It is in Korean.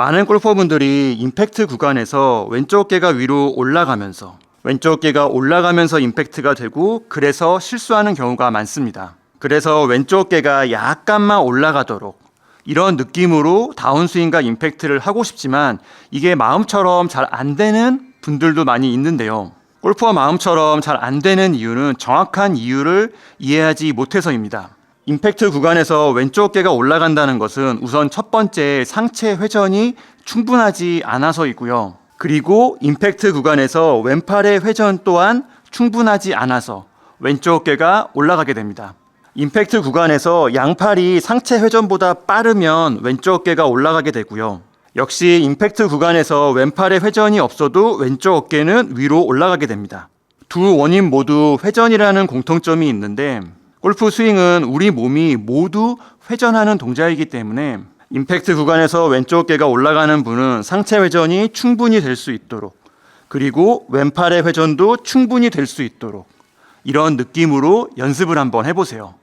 많은 골퍼분들이 임팩트 구간에서 왼쪽 어깨가 위로 올라가면서 왼쪽 어깨가 올라가면서 임팩트가 되고 그래서 실수하는 경우가 많습니다. 그래서 왼쪽 어깨가 약간만 올라가도록 이런 느낌으로 다운스윙과 임팩트를 하고 싶지만 이게 마음처럼 잘 안 되는 분들도 많이 있는데요. 골퍼 마음처럼 잘 안 되는 이유는 정확한 이유를 이해하지 못해서입니다. 임팩트 구간에서 왼쪽 어깨가 올라간다는 것은 우선 첫 번째 상체 회전이 충분하지 않아서이고요. 그리고 임팩트 구간에서 왼팔의 회전 또한 충분하지 않아서 왼쪽 어깨가 올라가게 됩니다. 임팩트 구간에서 양팔이 상체 회전보다 빠르면 왼쪽 어깨가 올라가게 되고요. 역시 임팩트 구간에서 왼팔의 회전이 없어도 왼쪽 어깨는 위로 올라가게 됩니다. 두 원인 모두 회전이라는 공통점이 있는데 골프 스윙은 우리 몸이 모두 회전하는 동작이기 때문에 임팩트 구간에서 왼쪽 어깨가 올라가는 분은 상체 회전이 충분히 될 수 있도록 그리고 왼팔의 회전도 충분히 될 수 있도록 이런 느낌으로 연습을 한번 해보세요.